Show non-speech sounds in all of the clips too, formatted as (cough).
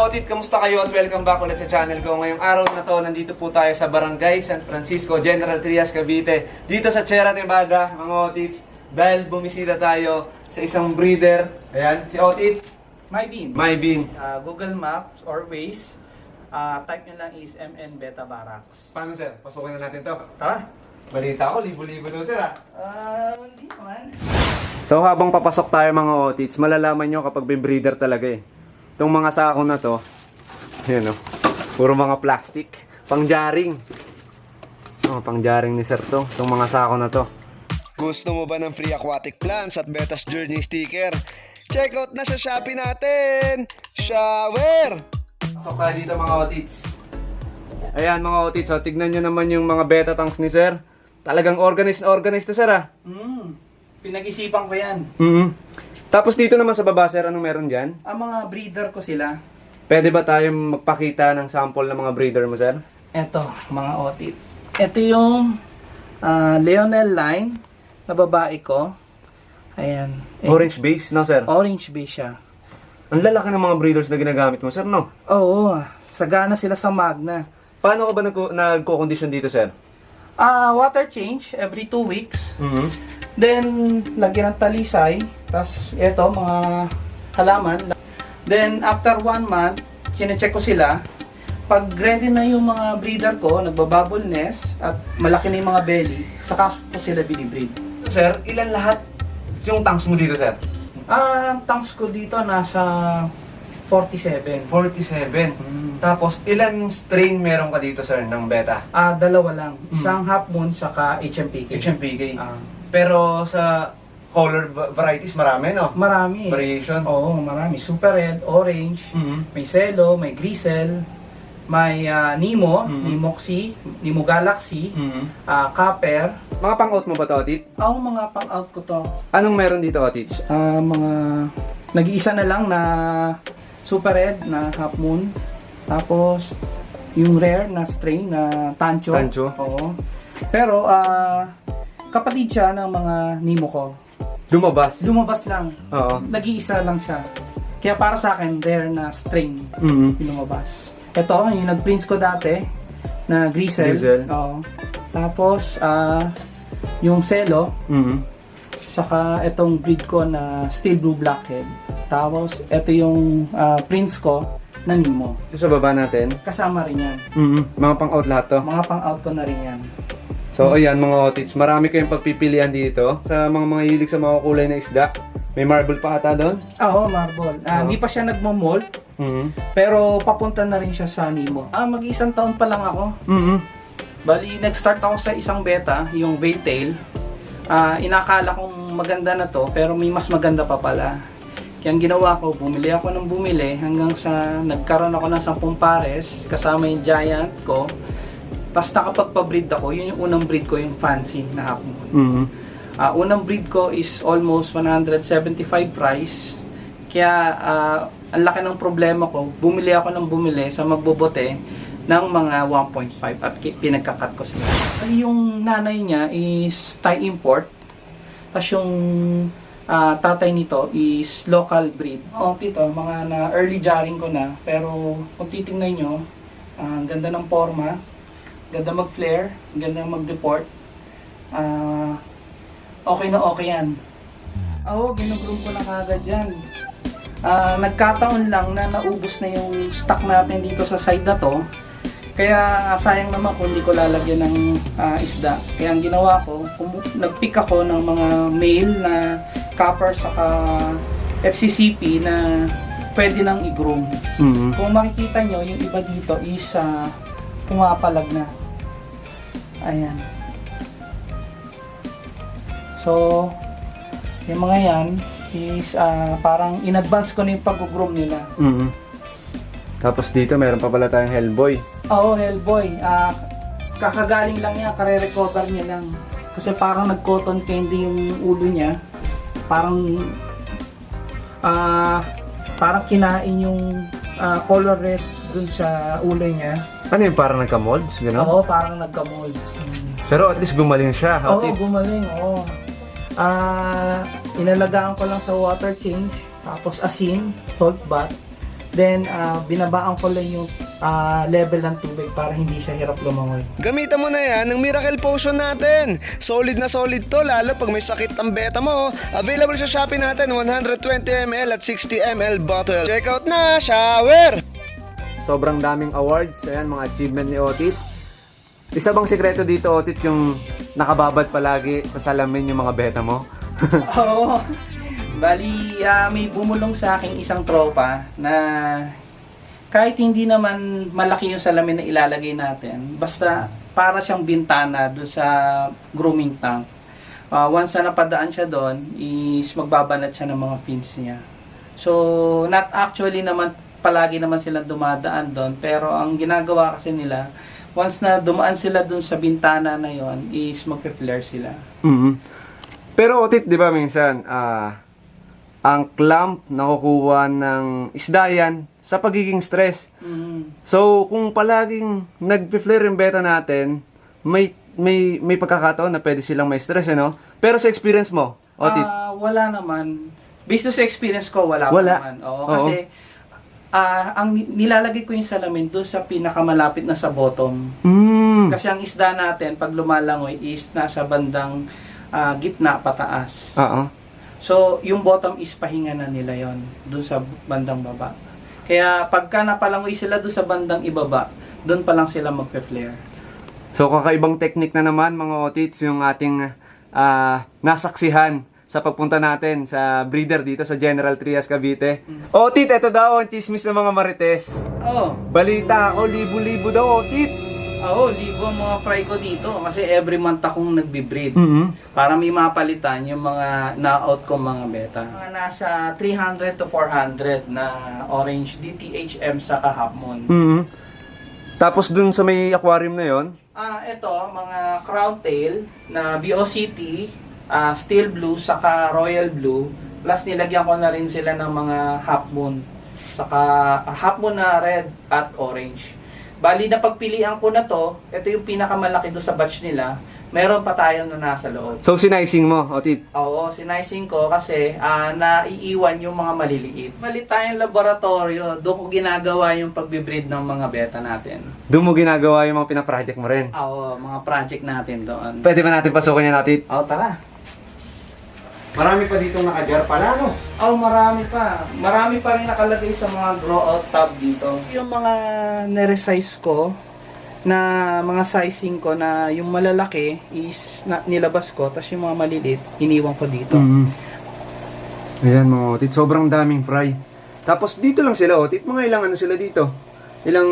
Otit? Kamusta kayo at welcome back ulit sa channel ko. Ngayong araw na to, nandito po tayo sa Barangay San Francisco, General Trias, Cavite. Dito sa Chera Nevada, mga otits. Dahil bumisita tayo sa isang breeder. Ayan, si Otit. MyBean. Mybean. Uh, Google Maps or Waze, uh, type nyo lang is MN Beta Barracks. Paano sir? Pasukin na natin to. Tara. Balita ko, libo-libo daw sir ah. Ah, hindi naman. So habang papasok tayo mga otits, malalaman nyo kapag may breeder talaga eh. Itong mga sako na to, yun o, puro mga plastic, pangjaring. Oh, pangjaring ni sir to, itong mga sako na to. Gusto mo ba ng free aquatic plants at Betas Journey sticker? Check out na sa Shopee natin! Shower! Pasok tayo dito mga otits. Ayan mga otits, oh, tignan nyo naman yung mga beta tanks ni sir. Talagang organized na organized to sir ah. Hmm. Pinag-isipan ko yan. Mhm. Tapos dito naman sa baba sir, anong meron dyan? Ang mga breeder ko sila. Pwede ba tayo magpakita ng sample ng mga breeder mo sir? Eto, mga otit. Ito yung ah, Leonel line na babae ko. Ayan. Eh, Orange base, no sir? Orange base siya. Ang lalaki ng mga breeders na ginagamit mo, sir, no? Oo, sagana sila sa Magna. Paano ka ba nagko- nagko-condition dito, sir? Ah, water change every two weeks. Mhm. Then, lagyan ng talisay. Tapos, ito, mga halaman. Then, after one month, chinecheck ko sila. Pag ready na yung mga breeder ko, nagbabubble nest, at malaki na yung mga belly, saka ko sila binibreed. Sir, ilan lahat yung tanks mo dito, sir? Ah, ang tanks ko dito nasa 47. 47. Hmm. Tapos, ilan strain meron ka dito, sir, ng beta? Ah, dalawa lang. Isang half moon, saka HMPK. HMPK. Ah, Pero sa color va- varieties, marami, no? marami. Variation. Oo, marami. Super red, orange, Mhm. May Celo, may Grisel, may ah, Nemo, Mhm. Nemoxy, Nemo Galaxy, Mhm. ah, Copper. Mga pang-out mo ba to, Otit? Ako mga pang-out ko to. Anong meron dito, Otits? Ah, mga nag-iisa na lang na Super Red na Half Moon. Tapos yung rare na strain na Tancho. Tancho. Oo. Pero ah kapatid siya ng mga Nemo ko. Lumabas. Lumabas lang. Oo. Nag-iisa lang siya. Kaya para sa akin, rare na strain. Mhm. yung lumabas. Ito, yung nag-prints ko dati na Grisel. Grisel. Oo. Tapos, ah yung Celo. Mhm. Saka itong breed ko na Steel Blue Blackhead. Tapos, ito yung ah, prints ko na Nemo. Ito sa baba natin. Kasama rin yan. Mhm. Mga pang-out lahat to. Mga pang-out ko na rin yan. So ayan mga otits, marami kayong pagpipilian dito sa mga mga hilig sa mga kulay na isda. May marble pa ata doon. Ah, Oo, marble. Ah. Hindi pa siya nagmo-mold, Mhm. pero papunta na rin siya sa Nemo. Ah, mag-isang taon pa lang ako. Mhm. Bali, nag-start ako sa isang beta, yung Veiltail. Ah, inakala kong maganda na to, pero may mas maganda pa pala. Kaya ang ginawa ko, bumili ako ng bumili hanggang sa nagkaroon ako ng 10 pares, kasama yung giant ko. Tapos nakapagpa-breed ako, yun yung unang breed ko, yung fancy na half moon. Mhm. Ah, unang breed ko is almost 175 price. Kaya ah, ang laki ng problema ko, bumili ako ng bumili sa magbobote ng mga 1.5 at pinagkakat ko sila. Yung nanay niya is Thai import. Tapos yung ah, tatay nito is local breed. Oh, tito, mga na early jarring ko na. Pero kung titingnan nyo, ah, ang ganda ng forma, ganda mag-flare, ganda mag-deport. Ah, okay na okay yan. Oo, ginugroom ko na kagad yan. Ah, nagkataon lang na naubos na yung stock natin dito sa side na to. Kaya sayang naman kung hindi ko lalagyan ng ah, isda. Kaya ang ginawa ko, nag-pick ako ng mga male na copper saka FCCP na pwede nang i-groom. Mhm. Kung makikita nyo, yung iba dito is ah, pumapalag na. Ayan. So, yung mga yan is ah, parang in advance ko na yung pag-groom nila. Mhm. Tapos dito meron pa pala tayong Hellboy. Oo, Hellboy. Ah, kakagaling lang niya, kare-recover niya lang. Kasi parang nag-cotton candy yung ulo niya. Parang ah parang kinain yung ah, color red dun sa ulo niya. Ano yung parang nagka-molds, gano'n? Oo, parang nagka-mold. Mm. Pero at least gumaling siya. Oo, Hati. gumaling, oo. Ah, inalagaan ko lang sa water change, tapos asin, salt bath, Then, ah, binabaan ko lang yung ah, level ng tubig para hindi siya hirap lumangoy. Gamitan mo na yan ng Miracle Potion natin. Solid na solid to, lalo pag may sakit ang beta mo. Available sa Shopee natin, 120ml at 60ml bottle. Check out na, shower! Sobrang daming awards. Ayan, mga achievement ni Otit. Isa bang sekreto dito, Otit, yung nakababad palagi sa salamin yung mga beta mo? (laughs) Oo. Bali, ah, may bumulong sa akin isang tropa na kahit hindi naman malaki yung salamin na ilalagay natin, basta para siyang bintana doon sa grooming tank. Ah, once na napadaan siya doon, is magbabanat siya ng mga fins niya. So, not actually naman, palagi naman sila dumadaan doon, pero ang ginagawa kasi nila, once na dumaan sila doon sa bintana na yon is magpe-flare sila. Mhm. Pero Otit, di ba minsan, ah, ang clamp nakukuha ng isda yan sa pagiging stress. Mm. So, kung palaging nag-flare yung beta natin, may may may pagkakataon na pwede silang may stress, ano? Pero sa experience mo, Otit, Ah, wala naman. Based sa experience ko, wala, Wala. naman. Oo, Oo. kasi ah, ang ni- nilalagay ko yung salamin doon sa pinakamalapit na sa bottom. mm, Kasi ang isda natin, pag lumalangoy, is nasa bandang ah, gitna pataas. oo. So, yung bottom is pahinga na nila yon doon sa bandang baba. Kaya pagka napalangoy sila doon sa bandang ibaba, doon pa lang sila magpe-flare. So, kakaibang technique na naman, mga Otits, yung ating ah, nasaksihan sa pagpunta natin sa breeder dito sa General Trias, Cavite. Otit, eto daw ang chismis ng mga marites. Oo. Balita ako, libo-libo daw, Otit. Oo, libo ang mga fry ko dito. Kasi every month akong nagbe-breed. Mhm. para may mapalitan yung mga na-out ko mga beta. Mga nasa 300 to 400 na orange DTHM sa kahapon. Mhm. Tapos dun sa may aquarium na yon, Ah, ito mga crown tail na BOCT, ah, steel blue saka royal blue. Plus nilagyan ko na rin sila ng mga half moon. Saka ah, half moon na red at orange. Bali na pagpilian ko na to, ito yung pinakamalaki do sa batch nila. Meron pa tayo na nasa loob. So, sinaising mo, Otit. Oo, sinaising ko kasi ah, naiiwan yung mga maliliit. Malit tayong laboratorio, doon ko ginagawa yung pagbe-breed ng mga beta natin. Doon mo ginagawa yung mga pinaproject mo rin. Oo, mga project natin doon. Pwede ba natin pasukin yan, Otit? Oo, tara. Marami pa dito nakajar pala, no? Oh, marami pa. Marami pa rin nakalagay sa mga grow out tab dito. Yung mga nere-size ko, na mga sizing ko na yung malalaki is na, nilabas ko, tapos yung mga maliliit, iniwan ko dito. Mhm. Ayan mga Otit, sobrang daming fry. Tapos dito lang sila, Otit. Mga ilang ano sila dito? Ilang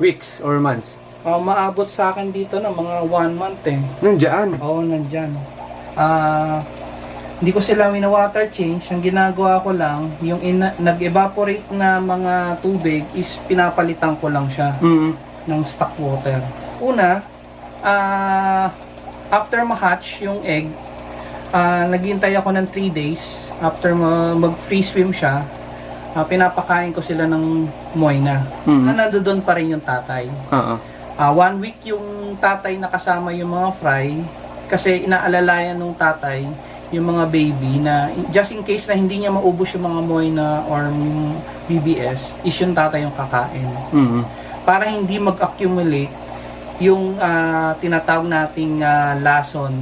weeks or months? Oh, maabot sa akin dito ng mga one month eh. Nandiyan. Oo, nandyan. Ah, hindi ko sila wina-water change. Ang ginagawa ko lang, yung nag-evaporate na mga tubig is pinapalitan ko lang siya Mhm. ng stock water. Una, ah, after ma-hatch yung egg, ah, naghintay ako ng 3 days. After ma- mag-free swim siya, ah, pinapakain ko sila ng moina. Mhm. Na nandoon pa rin yung tatay. Oo. Ah, one week yung tatay nakasama yung mga fry kasi inaalalayan ng tatay yung mga baby na just in case na hindi niya maubos yung mga moina or yung BBS is yung tatay yung kakain Mhm. para hindi mag-accumulate yung ah, tinatawag nating ah, lason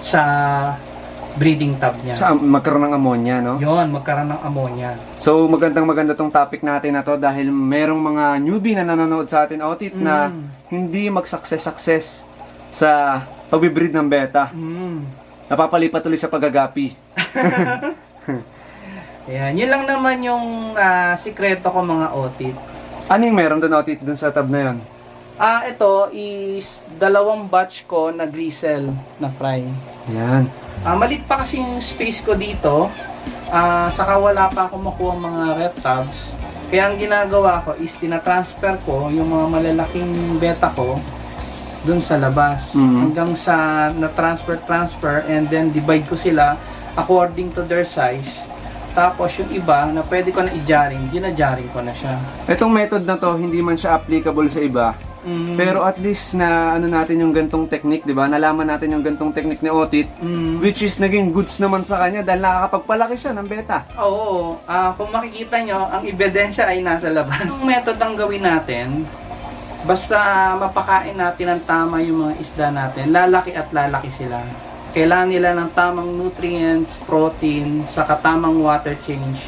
sa breeding tub niya. Sa magkaroon ng ammonia, no? Yon, magkaroon ng ammonia. So magandang maganda tong topic natin na to dahil merong mga newbie na nanonood sa atin, na Mm. hindi mag-success-success sa pagbe-breed ng beta. Mm. Napapalipat tuloy sa paggagapi. (laughs) Ayan, yun lang naman yung ah, sikreto ko mga otit. Ano yung meron doon, Otit, doon sa tab na yon? Ah, ito is dalawang batch ko na grisel na fry. Yan. Ah, malit pa kasi yung space ko dito. Ah, saka wala pa akong makuha mga rep tabs. Kaya ang ginagawa ko is tinatransfer ko yung mga malalaking beta ko dun sa labas. Mhm. Hanggang sa na-transfer, transfer, and then divide ko sila according to their size. Tapos yung iba na pwede ko na i-jaring, gina-jaring ko na siya. Itong method na to, hindi man siya applicable sa iba. Mm. Pero at least na ano natin yung gantong technique, di ba? Nalaman natin yung gantong technique ni Otit, Mm. which is naging goods naman sa kanya dahil nakakapagpalaki siya ng beta. Oo, ah, kung makikita nyo, ang ebidensya ay nasa labas. Ang method ang gawin natin, basta mapakain natin ng tama yung mga isda natin, lalaki at lalaki sila. Kailangan nila ng tamang nutrients, protein, sa katamang water change.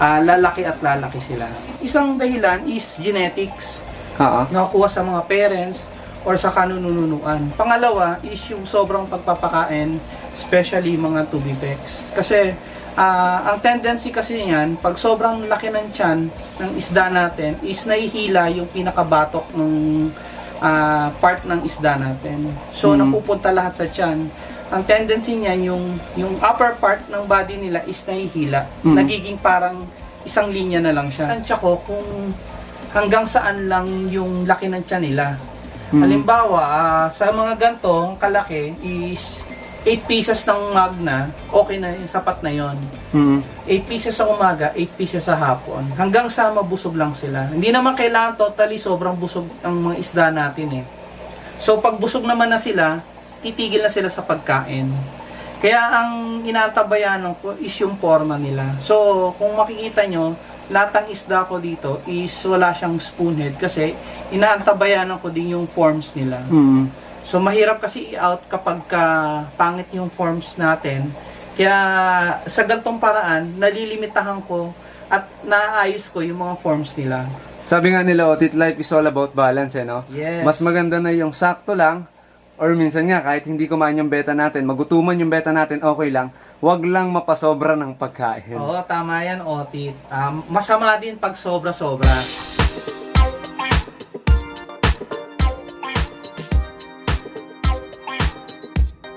Ah, lalaki at lalaki sila. Isang dahilan is genetics. Oo. Nakakuha sa mga parents or sa kanununuan. Pangalawa is yung sobrang pagpapakain, especially mga tubipex. Kasi ah, ang tendency kasi niyan, pag sobrang laki ng tiyan ng isda natin, is nahihila yung pinakabatok ng ah, part ng isda natin. So Mm. napupunta lahat sa tiyan. Ang tendency niyan, yung, yung upper part ng body nila is nahihila. Mm. Nagiging parang isang linya na lang siya. Tansya ko kung hanggang saan lang yung laki ng tiyan nila. Mm. Halimbawa, ah, sa mga ganto, ang kalaki is 8 pieces ng magna, okay na, yun, sapat na yon. Mm. 8 pieces sa umaga, 8 pieces sa hapon. Hanggang sa mabusog lang sila. Hindi naman kailangan totally sobrang busog ang mga isda natin eh. So pag busog naman na sila, titigil na sila sa pagkain. Kaya ang inatabayanan ko is yung forma nila. So kung makikita nyo, lahat ng isda ko dito is wala siyang spoonhead kasi inaantabayanan ko din yung forms nila. Mm. So mahirap kasi i-out kapag ka pangit yung forms natin. Kaya sa gantong paraan, nalilimitahan ko at naayos ko yung mga forms nila. Sabi nga nila, Otit, life is all about balance, eh, no? Yes. Mas maganda na yung sakto lang, or minsan nga, kahit hindi kumain yung beta natin, magutuman yung beta natin, okay lang. Huwag lang mapasobra ng pagkain. Oo, tama yan, Otit. Um, masama din pag sobra-sobra.